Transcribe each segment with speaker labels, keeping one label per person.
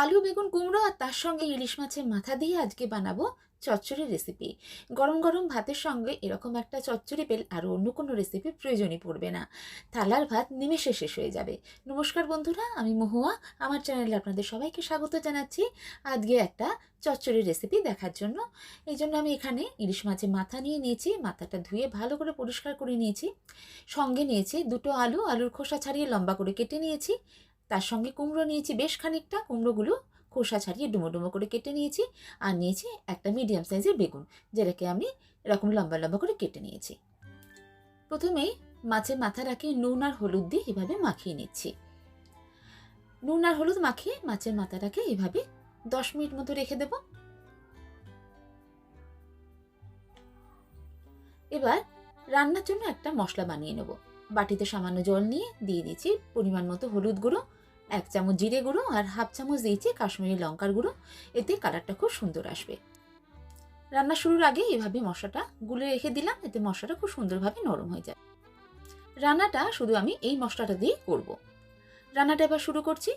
Speaker 1: আলু, বেগুন, কুমড়ো আর তার সঙ্গে ইলিশ মাছের মাথা দিয়ে আজকে বানাবো চচ্চড়ি রেসিপি গরম গরম ভাতের সঙ্গে এরকম একটা চচ্চড়ি পেল আর অন্য কোনো রেসিপি প্রয়োজনই পড়বে না। থালার ভাত নিমেষে শেষ হয়ে যাবে। নমস্কার বন্ধুরা, আমি মহুয়া। আমার চ্যানেলে আপনাদের সবাইকে স্বাগত জানাচ্ছি আজকে একটা চচ্চড়ি রেসিপি দেখার জন্য। এই জন্য আমি এখানে ইলিশ মাছের মাথা নিয়ে নিয়েছি, মাথাটা ধুয়ে ভালো করে পরিষ্কার করে নিয়েছি। সঙ্গে নিয়েছি দুটো আলু, আলুর খোসা ছাড়িয়ে লম্বা করে কেটে নিয়েছি। তার সঙ্গে কুমড়ো নিয়েছি বেশ খানিকটা। কুমড়োগুলো খোসা ছাড়িয়ে ডুমো ডুমো করে কেটে নিয়েছি আর নিয়েছি একটা মিডিয়াম সাইজের বেগুন, যেটাকে আমি এরকম লম্বা লম্বা করে কেটে নিয়েছি। প্রথমেই মাছের মাথাটাকে নুন আর হলুদ দিয়ে এভাবে মাখিয়ে নিচ্ছি। নুন আর হলুদ মাখিয়ে মাছের মাথাটাকে এভাবে দশ মিনিট মতো রেখে দেব। এবার রান্নার জন্য একটা মশলা বানিয়ে নেব। বাটিতে সামান্য জল নিয়ে দিয়ে দিয়েছি পরিমাণ মতো হলুদ গুঁড়ো, এক চামচ জিরে গুঁড়ো আর হাফ চামচ দিয়েছি কাশ্মীরি লঙ্কার গুঁড়ো। এতে কালারটা খুব সুন্দর আসবে। রান্না শুরুর আগে এভাবে মশলাটা গুলে রেখে দিলাম, এতে মশলাটা খুব সুন্দরভাবে নরম হয়ে যায়। রান্নাটা শুধু আমি এই মশলাটা দিয়ে করব। রান্নাটা এবার শুরু করছি।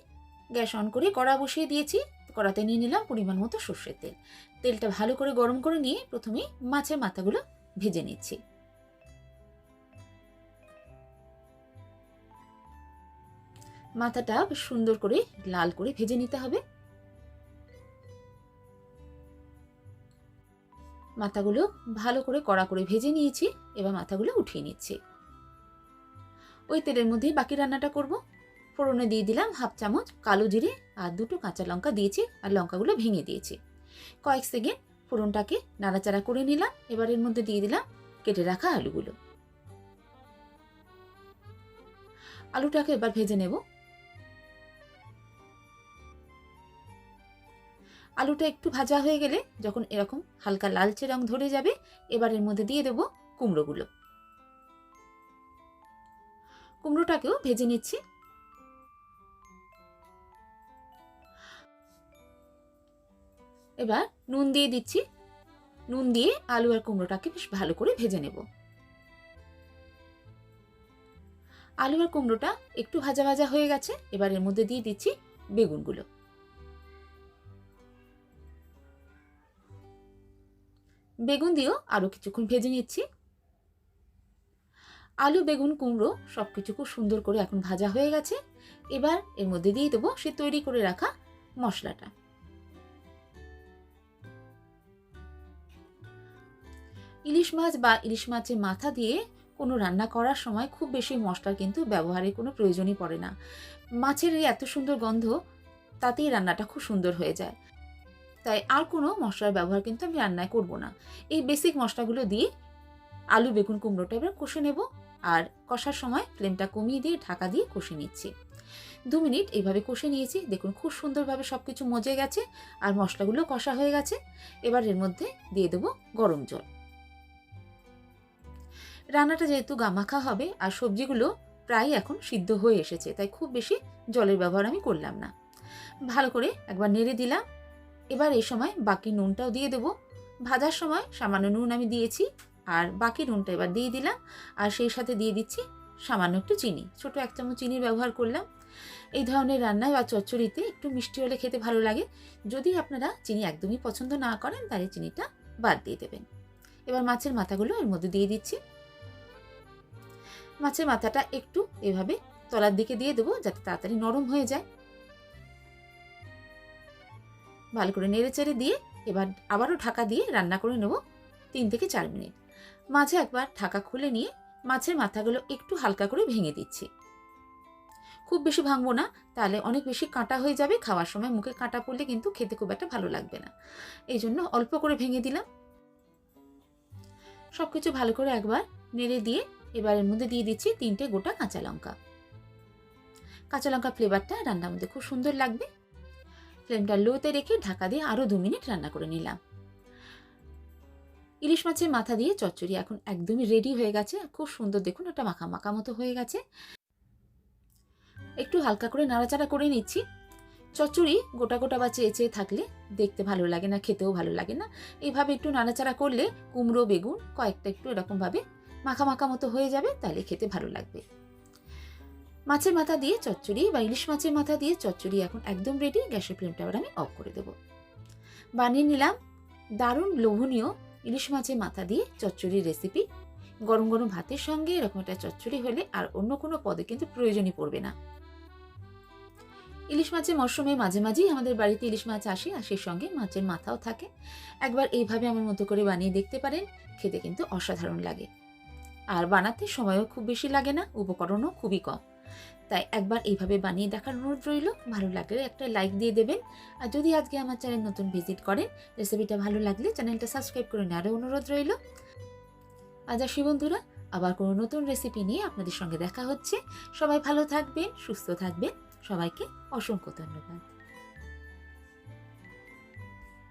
Speaker 1: গ্যাস অন করে কড়া বসিয়ে দিয়েছি। কড়াতে নিয়ে নিলাম পরিমাণ মতো সর্ষের তেল। তেলটা ভালো করে গরম করে নিয়ে প্রথমে মাছের মাথাগুলো ভেজে নিচ্ছি। মাথাটা সুন্দর করে লাল করে ভেজে নিতে হবে। মাথাগুলো ভালো করে কড়া করে ভেজে নিয়েছি, এবার মাথাগুলো উঠিয়ে নিচ্ছি। ওই তেলের মধ্যেই বাকি রান্নাটা করব। ফোড়নে দিয়ে দিলাম হাফ চামচ কালো জিরে আর দুটো কাঁচা লঙ্কা দিয়েছি আর লঙ্কাগুলো ভেঙে দিয়েছি। কয়েক সেকেন্ড ফোড়নটাকে নাড়াচাড়া করে নিলাম, এবার এর মধ্যে দিয়ে দিলাম কেটে রাখা আলুগুলো। আলুটাকে এবার ভেজে নেব। আলুটা একটু ভাজা হয়ে গেলে যখন এরকম হালকা লালচে রং ধরে যাবে, এবার এর মধ্যে দিয়ে দেবো কুমড়োগুলো। কুমড়োটাকেও ভেজে নিচ্ছি। এবার নুন দিয়ে দিচ্ছি। নুন দিয়ে আলু আর কুমড়োটাকে বেশ ভালো করে ভেজে নেব। আলু আর কুমড়োটা একটু ভাজা ভাজা হয়ে গেছে, এবার এর মধ্যে দিয়ে দিচ্ছি বেগুনগুলো। বেগুন দিয়েও আরও কিছুক্ষণ ভেজে নিচ্ছি। আলু, বেগুন, কুমড়ো সব কিছু খুব সুন্দর করে এখন ভাজা হয়ে গেছে। এবার এর মধ্যে দিয়ে দেবো সে তৈরি করে রাখা মশলাটা। ইলিশ মাছ বা ইলিশ মাছের মাথা দিয়ে কোনো রান্না করার সময় খুব বেশি মশলার কিন্তু ব্যবহারের কোনো প্রয়োজনই পড়ে না। মাছের এই এত সুন্দর গন্ধ, তাতেই রান্নাটা খুব সুন্দর হয়ে যায়। তাই আর কোনো মশলার ব্যবহার কিন্তু আমি রান্নায় করব না। এই বেসিক মশলাগুলো দিয়ে আলু, বেগুন কুমড়োটা এবার কষে নেব আর কষার সময় ফ্লেমটা কমিয়ে দিয়ে ঢাকা দিয়ে কষে নিচ্ছি। দু মিনিট এইভাবে কষে নিয়েছি, দেখুন খুব সুন্দরভাবে সব কিছু মজে গেছে আর মশলাগুলো কষা হয়ে গেছে। এবার এর মধ্যে দিয়ে দেবো গরম জল। রান্নাটা যেহেতু গামাখা হবে আর সবজিগুলো প্রায় এখন সিদ্ধ হয়ে এসেছে, তাই খুব বেশি জলের ব্যবহার আমি করলাম না। ভালো করে একবার নেড়ে দিলাম। এবার এই সময় বাকি নুনটাও দিয়ে দেবো। ভাজার সময় সামান্য নুন আমি দিয়েছি, আর বাকি নুনটা এবার দিয়ে দিলাম, আর সেই সাথে দিয়ে দিচ্ছি সামান্য একটু চিনি। ছোট এক চামচ চিনির ব্যবহার করলাম। এই ধরনের রান্নায় বা চচ্চড়িতে একটু মিষ্টি হলে খেতে ভালো লাগে। যদি আপনারা চিনি একদমই পছন্দ না করেন, তাহলে চিনিটা বাদ দিয়ে দেবেন। এবার মাছের মাথাগুলো এর মধ্যে দিয়ে দিচ্ছি। মাছের মাথাটা একটু এভাবে তলার দিকে দিয়ে দেবো, যাতে তাড়াতাড়ি নরম হয়ে যায়। ভালো করে নেড়ে চেড়ে দিয়ে এবার আবারও ঢাকা দিয়ে রান্না করে নেব তিন থেকে চার মিনিট। মাঝে একবার ঢাকা খুলে নিয়ে মাছের মাথাগুলো একটু হালকা করে ভেঙে দিচ্ছি। খুব বেশি ভাঙবো না, তাহলে অনেক বেশি কাঁটা হয়ে যাবে, খাওয়ার সময় মুখে কাঁটা পড়লে কিন্তু খেতে খুব একটা ভালো লাগবে না। এই জন্য অল্প করে ভেঙে দিলাম। সব কিছু ভালো করে একবার নেড়ে দিয়ে এবার এর মধ্যে দিয়ে দিচ্ছি তিনটে গোটা কাঁচা লঙ্কা। কাঁচা লঙ্কা ফ্লেভারটা রান্নার মধ্যে খুব সুন্দর লাগবে। ফ্লেমটা লোতে রেখে ঢাকা দিয়ে আরও দু মিনিট রান্না করে নিলাম। ইলিশ মাছের মাথা দিয়ে চচ্চড়ি এখন একদমই রেডি হয়ে গেছে। খুব সুন্দর দেখুন একটা মাখা মাখা মতো হয়ে গেছে। একটু হালকা করে নাড়াচাড়া করে নিচ্ছি। চচ্চড়ি গোটা গোটা বা চেয়ে চেয়ে থাকলে দেখতে ভালো লাগে না, খেতেও ভালো লাগে না। এইভাবে একটু নাড়াচাড়া করলে কুমড়ো, বেগুন কয়েকটা একটু এরকমভাবে মাখা মাখা মতো হয়ে যাবে, তাহলে খেতে ভালো লাগবে। মাছের মাথা দিয়ে চচ্চড়ি বা ইলিশ মাছের মাথা দিয়ে চচ্চড়ি এখন একদম রেডি গ্যাসের ফ্লেমটা আবার আমি অফ করে দেবো। বানিয়ে নিলাম দারুণ লোভনীয় ইলিশ মাছের মাথা দিয়ে চচ্চড়ির রেসিপি গরম গরম ভাতের সঙ্গে এরকম একটা চচ্চড়ি হলে আর অন্য কোনো পদে কিন্তু প্রয়োজনই পড়বে না। ইলিশ মাছের মরশুমে মাঝে মাঝেই আমাদের বাড়িতে ইলিশ মাছ আসে আর সেই সঙ্গে মাছের মাথাও থাকে। একবার এইভাবে আমার মতো করে বানিয়ে দেখতে পারেন, খেতে কিন্তু অসাধারণ লাগে। আর বানাতে সময়ও খুব বেশি লাগে না, উপকরণও খুবই কম। তাই একবার এইভাবে বানিয়ে দেখার অনুরোধ রইল। ভালো লাগলে একটা লাইক দিয়ে দেবেন। আর যদি আজকে আমার চ্যানেল নতুন ভিজিট করেন রেসিপিটা ভালো লাগলে চ্যানেলটা সাবস্ক্রাইব করে নেওয়ারও অনুরোধ রইল। আজ আসি বন্ধুরা, আবার কোনো নতুন রেসিপি নিয়ে আপনাদের সঙ্গে দেখা হচ্ছে। সবাই ভালো থাকবেন, সুস্থ থাকবেন। সবাইকে অসংখ্য ধন্যবাদ।